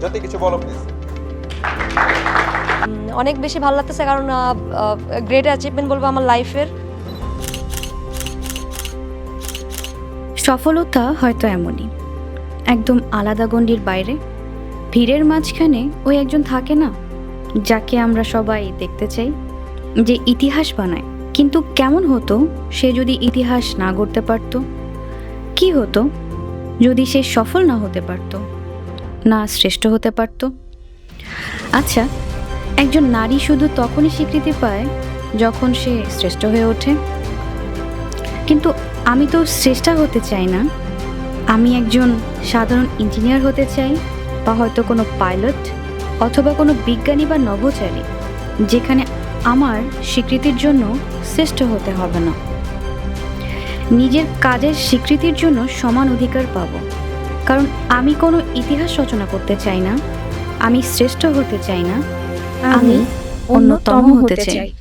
জ্যোতি কিছু বলো প্লিজ অনেক বেশি ভালো লাগতেছে কারণ গ্রেট অ্যাচিভমেন্ট বলব আমার লাইফের সফলতা হয়তো এমনই একদম আলাদা গণ্ডির বাইরে ভিড়ের মাঝখানে ওই একজন থাকে না যাকে আমরা সবাই দেখতে চাই যে ইতিহাস বানায়। কিন্তু কেমন হতো সে যদি ইতিহাস না গড়তে পারতো? কি হতো যদি সে সফল না হতে পারতো? না শ্রেষ্ঠ হতে পারতো। আচ্ছা একজন নারী শুধু তখনই স্বীকৃতি পায় যখন সে শ্রেষ্ঠ হয়ে ওঠে। কিন্তু আমি তো শ্রেষ্ঠা হতে চাই না। আমি একজন সাধারণ ইঞ্জিনিয়ার হতে চাই বা হয়তো কোনো পাইলট অথবা কোনো বিজ্ঞানী বা নভোচারী, যেখানে আমার স্বীকৃতির জন্য শ্রেষ্ঠ হতে হবে না। নিজের কাজের স্বীকৃতির জন্য সমান অধিকার পাব। কারণ আমি কোনো ইতিহাস রচনা করতে চাই না। আমি শ্রেষ্ঠ হতে চাই না। আমি অন্যতম হতে চাই।